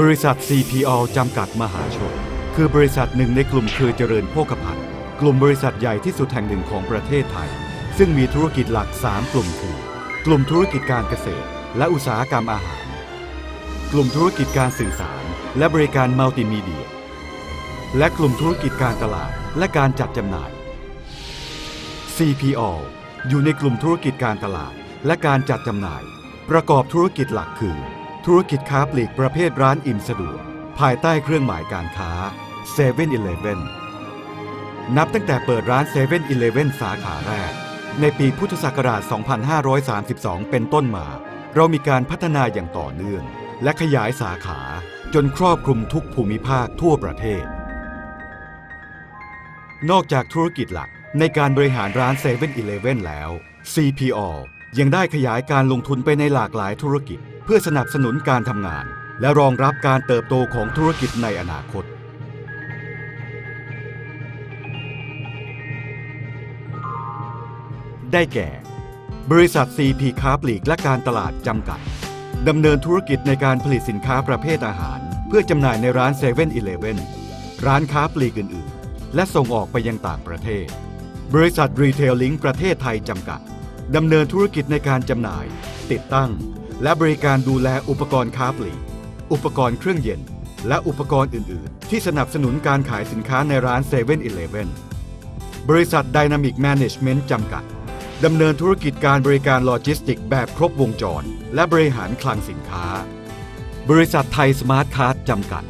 บริษัท CPO จำกัดมหาชน คือบริษัทหนึ่งในกลุ่มเครือเจริญโภคภัณฑ์กลุ่มบริษัทใหญ่ที่สุดแห่งหนึ่งของประเทศไทย ซึ่งมีธุรกิจหลัก 3 กลุ่มคือ กลุ่มธุรกิจการเกษตร และอุตสาหกรรมอาหาร กลุ่มธุรกิจการสื่อสาร และบริการมัลติมีเดีย และกลุ่มธุรกิจการตลาด และการจัดจำหน่าย CPO อยู่ในกลุ่มธุรกิจการตลาด และการจัดจำหน่าย ประกอบธุรกิจหลักคือ ธุรกิจค้าปลีกประเภทร้านอิ่มสะดวก ภายใต้เครื่องหมายการค้า7 e เ e ่ e อนับตั้งแต่เปิดร้าน7 e เ e ่ e สาขาแรก ในปีพุทธศักราช 2532 เป็นต้นมา เรามีการพัฒนาอย่างต่อเนื่อง และขยายสาขาจนครอบคลุมทุกภูมิภาคทั่วประเทศ นอกจากธุรกิจหลักในการบริหารร้าน7 e เ e ่ e แล้ว CPO ยังได้ขยายการลงทุนไปในหลากหลายธุรกิจ เพื่อสนับสนุนการทำงาน และรองรับการเติบโตของธุรกิจในอนาคต ได้แก่ บริษัท CP ค้าปลีกและการตลาดจำกัดดำเนินธุรกิจในการผลิตสินค้าประเภทอาหาร เพื่อจำหน่ายในร้าน7 e เ e ่ e ร้านค้าปลีกอื่น ๆ และส่งออกไปยังต่างประเทศ บริษัทรีเทลลิงประเทศไทยจำกัดดำเนินธุรกิจในการจำหน่าย ติดตั้ง และบริการดูแลอุปกรณ์ค้าปลีก อุปกรณ์เครื่องเย็น และอุปกรณ์อื่น ๆ ที่สนับสนุนการขายสินค้าในร้าน7 e เ e ่ e บริษัท Dynamic Management จำกัด ดำเนินธุรกิจการบริการโลจิสติกแบบครบวงจร และบริหารคลังสินค้า บริษัทไทยสมาร์ทคาร์ดจำกัด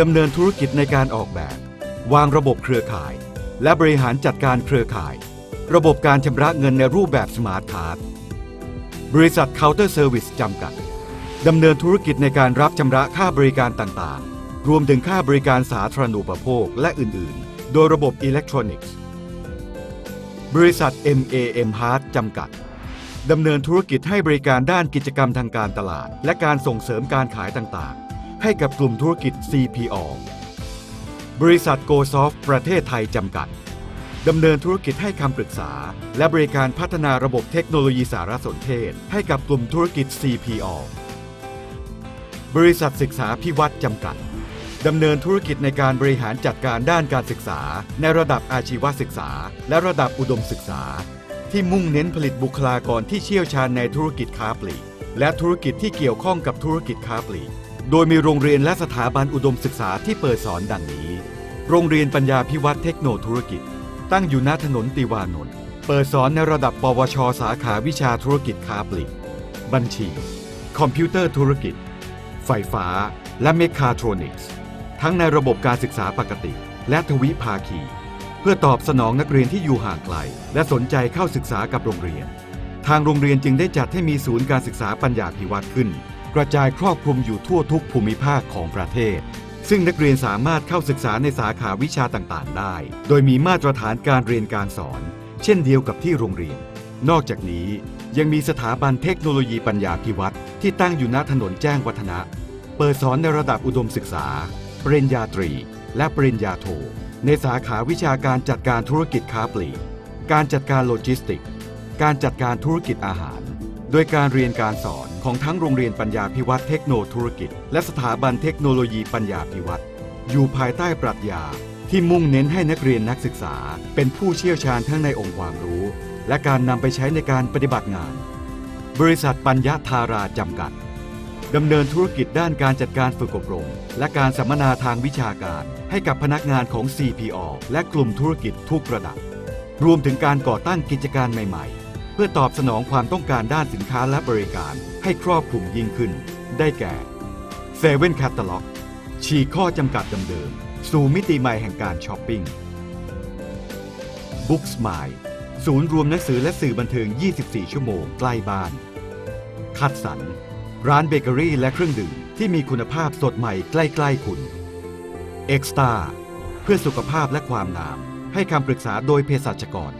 ดำเนินธุรกิจในการออกแบบ วางระบบเครือข่าย และบริหารจัดการเครือข่าย ระบบการชำระเงินในรูปแบบสมาร์ทคาร์ด บริษัทเคาน์เตอร์เซอร์วิสจำกัด ดำเนินธุรกิจในการรับชำระค่าบริการต่างๆ รวมถึงค่าบริการสาธารณูปโภคและอื่น ๆ โดยระบบอิเล็กทรอนิกส์ บริษัท MAM Hard จำกัด ดำเนินธุรกิจให้บริการด้านกิจกรรมทางการตลาด และการส่งเสริมการขายต่างๆ ให้กับกลุ่มธุรกิจ CPO บริษัท GoSoft ประเทศไทยจำกัด ดำเนินธุรกิจให้คำปรึกษา และบริการพัฒนาระบบเทคโนโลยีสารสนเทศ ให้กับกลุ่มธุรกิจ CPO บริษัทศึกษาพิวัตรจำกัด ดำเนินธุรกิจในการบริหารจัดการด้านการศึกษา ในระดับอาชีวศึกษา และระดับอุดมศึกษา ที่มุ่งเน้นผลิตบุคลากรที่เชี่ยวชาญในธุรกิจค้าปลีกและธุรกิจที่เกี่ยวข้องกับธุรกิจค้าปลีก โดยมีโรงเรียนและสถาบันอุดมศึกษาที่เปิดสอนดังนี้ โรงเรียนปัญญาพิวัตรเทคโนธุรกิจ ตั้งอยู่ณถนนติวานนท์เปิดสอนในระดับปวช สาขาวิชาธุรกิจค้าปลีก บัญชี คอมพิวเตอร์ธุรกิจ ไฟฟ้า และเมคาโทรนิกส์ ทั้งในระบบการศึกษาปกติ และทวิภาคี เพื่อตอบสนองนักเรียนที่อยู่ห่างไกล และสนใจเข้าศึกษากับโรงเรียน ทางโรงเรียนจึงได้จัดให้มีศูนย์การศึกษาปัญญาพิวัตรขึ้น กระจายครอบคลุมอยู่ทั่วทุกภูมิภาคของประเทศ ซึ่งนักเรียนสามารถเข้าศึกษาในสาขาวิชาต่างๆ ได้ โดยมีมาตรฐานการเรียนการสอน เช่นเดียวกับที่โรงเรียน นอกจากนี้ยังมีสถาบันเทคโนโลยีปัญญาพิวัตรที่ตั้งอยู่ณถนนแจ้งวัฒนะ เปิดสอนในระดับอุดมศึกษา ปริญญาตรี และปริญญาโท ในสาขาวิชาการจัดการธุรกิจค้าปลีก การจัดการโลจิสติก การจัดการธุรกิจอาหาร โดยการเรียนการสอน ของทั้งโรงเรียนปัญญาพิวัตรเทคโนธุรกิจ และสถาบันเทคโนโลยีปัญญาพิวัตรอยู่ภายใต้ปรัชญาที่มุ่งเน้นให้นักเรียนนักศึกษา เป็นผู้เชี่ยวชาญทั้งในองค์ความรู้ และการนำไปใช้ในการปฏิบัติงาน บริษัทปัญญาธาราจำกัดดำเนินธุรกิจด้านการจัดการฝึกอบรม และการสัมมนาทางวิชาการ ให้กับพนักงานของ CPO และกลุ่มธุรกิจทุกระดับ รวมถึงการก่อตั้งกิจการใหม่ ๆ เพื่อตอบสนองความต้องการด้านสินค้าและบริการให้ครอบคลุมยิ่งขึ้น ได้แก่เซเว่นแคตตาล็อกฉีกข้อจำกัดเดิมๆสู่มิติใหม่แห่งการช้อปปิ้งบุ๊กสมายศูนย์รวมหนังสือและสื่อบันเทิง 24 ชั่วโมงใกล้บ้าน คัดสรรร้านเบเกอรี่และเครื่องดื่มที่มีคุณภาพสดใหม่ใกล้ ๆ คุณ เอ็กซ์ตาเพื่อสุขภาพและความงาม ให้คำปรึกษาโดยเภสัชกร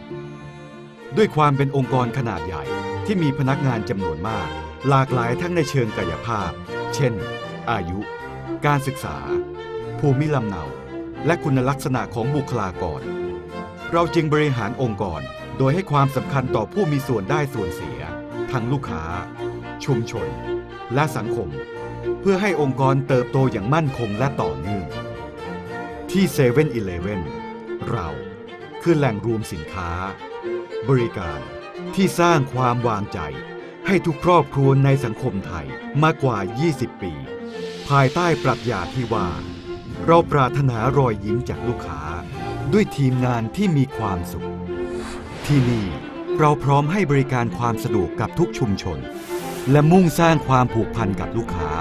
ด้วยความเป็นองค์กรขนาดใหญ่ที่มีพนักงานจำนวนมาก หลากหลายทั้งในเชิงกายภาพ เช่น อายุ การศึกษา ภูมิลำเนา และคุณลักษณะของบุคลากร เราจึงบริหารองค์กรโดยให้ความสำคัญต่อผู้มีส่วนได้ส่วนเสีย ทั้งลูกค้า ชุมชน และสังคม เพื่อให้องค์กรเติบโตอย่างมั่นคงและต่อเนื่อง ที่7 e เ e ่ e อเราคือแหล่งรวมสินค้า บริการที่สร้างความวางใจ ให้ทุกครอบครัวในสังคมไทยมากว่า 20 ปี ภายใต้ปรัชญาที่ว่า เราปรารถนารอยยิ้มจากลูกค้า ด้วยทีมงานที่มีความสุข ที่นี่เราพร้อมให้บริการความสะดวกกับทุกชุมชน และมุ่งสร้างความผูกพันกับลูกค้า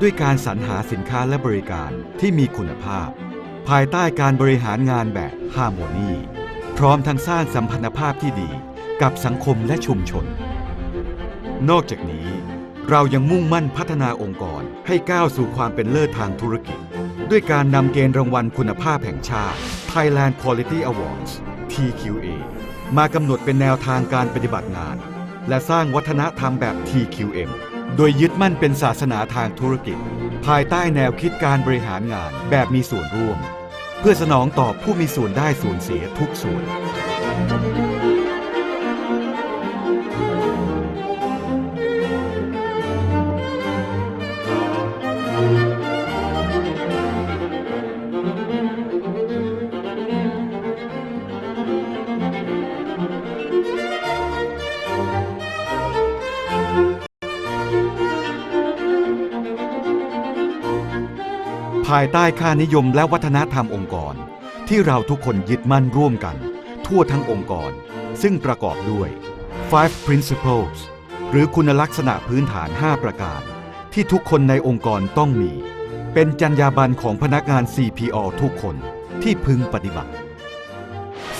ด้วยการสรรหาสินค้าและบริการที่มีคุณภาพ ภายใต้การบริหารงานแบบฮาร์โมนี พร้อมทั้งสร้างสัมพันธภาพที่ดีกับสังคมและชุมชน นอกจากนี้ เรายังมุ่งมั่นพัฒนาองค์กรให้ก้าวสู่ความเป็นเลิศทางธุรกิจ ด้วยการนำเกณฑ์รางวัลคุณภาพแห่งชาติ Thailand Quality Awards TQA มากำหนดเป็นแนวทางการปฏิบัติงาน และสร้างวัฒนธรรมแบบ TQM โดยยึดมั่นเป็นศาสนาทางธุรกิจ ภายใต้แนวคิดการบริหารงานแบบมีส่วนร่วม พื่อสนองตอบผู้มีส่วนได้ส่วนเสียทุกส่วนายใต้ค่านิยมและวัฒนธรรมองค์กร ที่เราทุกคนยึดมั่นร่วมกัน ทั่วทั้งองค์กร ซึ่งประกอบด้วย five principles หรือคุณลักษณะพื้นฐาน 5 ประการ ที่ทุกคนในองค์กรต้องมี เป็นจรรยาบรรณของพนักงาน CPO ทุกคนที่พึงปฏิบัติ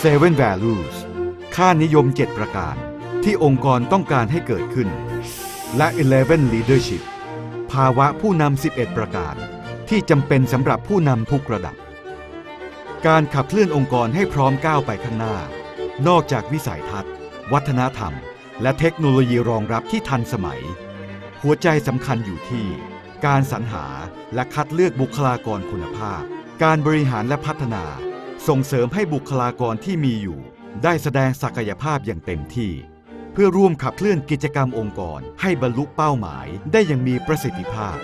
Seven Values ค่านิยม 7 ประการ ที่องค์กรต้องการให้เกิดขึ้น และ Eleven Leadership ภาวะผู้นำ 11 ประการ ที่จำเป็นสำหรับผู้นำทุกระดับ การขับเคลื่อนองค์กรให้พร้อมก้าวไปข้างหน้า นอกจากวิสัยทัศน์ วัฒนธรรม และเทคโนโลยีรองรับที่ทันสมัย หัวใจสำคัญอยู่ที่ การสรรหาและคัดเลือกบุคลากรคุณภาพ การบริหารและพัฒนา ส่งเสริมให้บุคลากรที่มีอยู่ ได้แสดงศักยภาพอย่างเต็มที่เพื่อร่วมขับเคลื่อนกิจกรรมองค์กรให้บรรลุเป้าหมายได้อย่างมีประสิทธิภาพ